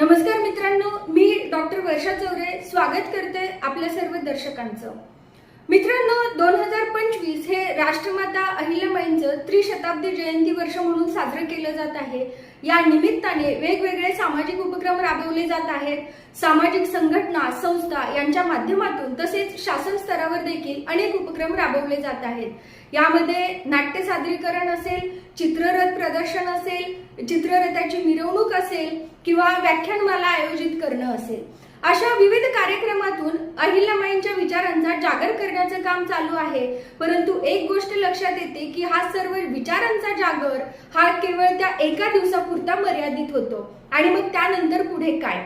नमस्कार मित्रांनो मी डॉक्टर वर्षा चौरे. स्वागत करते आपल्या सर्व दर्शकांचं. मित्रांनो दोन हजार पंचवीस हे राष्ट्रमाता अहिल्याबाईंचं त्रिशताब्दी जयंती वर्ष म्हणून साजरं केलं जात आहे. या निमित्ताने वेगवेगळे सामाजिक उपक्रम राबवले जात आहेत. सामाजिक संघटना संस्था यांच्या माध्यमातून तसेच शासन स्तरावर देखील अनेक उपक्रम राबवले जात आहेत. यामध्ये नाट्य सादरीकरण असेल चित्ररथ प्रदर्शन असेल चित्ररथाची मिरवणूक असेल किंवा व्याख्यानमाला आयोजित करणं असेल. अशा विविध कार्यक्रमातून अहिल्यामाईंच्या विचारांचा जागर करण्याचं काम चालू आहे. परंतु एक गोष्ट लक्षात येते की हा सर्व विचारांचा जागर हा केवळ त्या एका दिवसापुरता मर्यादित होतो. आणि मग त्यानंतर पुढे काय?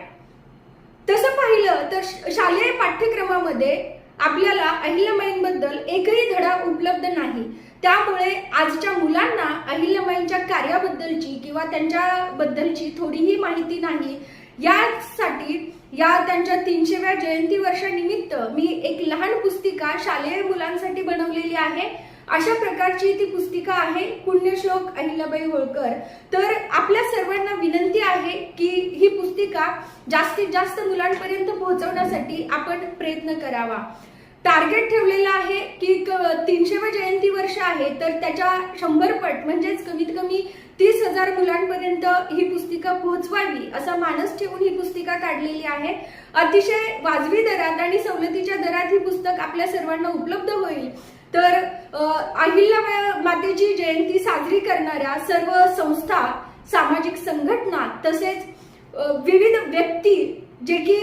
तसं पाहिलं तर शालेय पाठ्यक्रमामध्ये आपल्याला अहिल्यामाईंबद्दल एकही धडा उपलब्ध नाही. त्यामुळे आजच्या मुलांना अहिल्यामाईंच्या कार्याबद्दलची किंवा त्यांच्याबद्दलची थोडीही माहिती नाही यासाठी या त्यांच्या तीनशेव्या जयंती वर्षानिमित्त मी एक लहान पुस्तिका शालेय मुलांसाठी बनवलेली आहे. अशा प्रकारची ती पुस्तिका आहे पुण्यश्लोक अहिल्याबाई होळकर. तर आपल्या सर्वांना विनंती आहे की ही पुस्तिका जास्तीत जास्त मुलांपर्यंत पोहोचवण्यासाठी आपण प्रयत्न करावा. टार्गेट ठेवलेलं आहे की तीनशेव्या जयंती वर्ष आहे तर त्याच्या शंभर पट म्हणजेच कमीत कमी तीस हजार मुलांपर्यंत ही पुस्तिका पोहोचवावी असा मानस ठेवून ही पुस्तिका काढलेली आहे. अतिशय वाजवी दरात आणि सवलतीच्या दरात ही पुस्तक आपल्या सर्वांना उपलब्ध होईल. तर अहिल्या मातेची जयंती साजरी करणाऱ्या सर्व संस्था सामाजिक संघटना तसेच विविध व्यक्ती जे की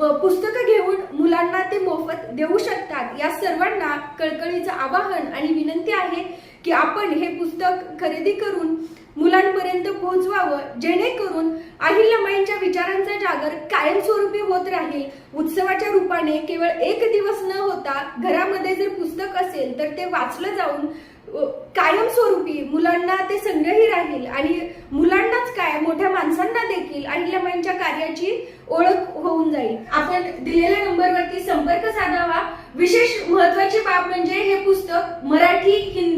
पुस्तकं घेऊन मुलांना ते मोफत देऊ शकतात या सर्वांना कळकळीचं आवाहन आणि विनंती आहे की आपण हे पुस्तक खरेदी करून मुलांपर्यंत पोहोचवावं जेणेकरून अहिल्यामाईंच्या विचारांचा जागर कायमस्वरूपी होत राहील. उत्सवाच्या रूपाने केवळ एक दिवस न होता घरामध्ये जर पुस्तक असेल तर ते वाचलं जाऊन कायमस्वरूपी मुलांना ते संग्रही राहील आणि मुलांनाच काय मोठ्या माणसांना देखील अहिल्याबाईंच्या कार्याची ओळख होऊन जाईल. आपण दिलेल्या नंबरवरती संपर्क साधावा. विशेष महत्वाची बाब म्हणजे हे पुस्तक मराठी हिंदी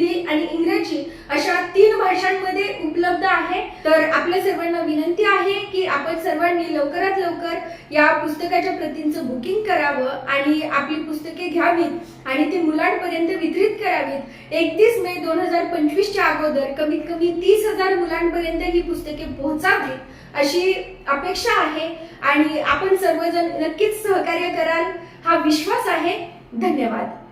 अशा तीन भाषांमध्ये उपलब्ध आहे. तर आपल्या सर्वांना विनंती आहे की आपण सर्वांनी लवकरात लवकर या पुस्तकाच्या प्रतींचं बुकिंग करावं आणि आपली पुस्तके घ्यावीत आणि ती मुलांपर्यंत वितरित करावीत. एकतीस मे दोन हजार पंचवीसच्या अगोदर कमीत कमी तीस हजार मुलांपर्यंत ही पुस्तके पोहोचावीत अशी अपेक्षा आहे आणि आपण सर्वजण नक्कीच सहकार्य कराल. हा विश्वास आहे. धन्यवाद.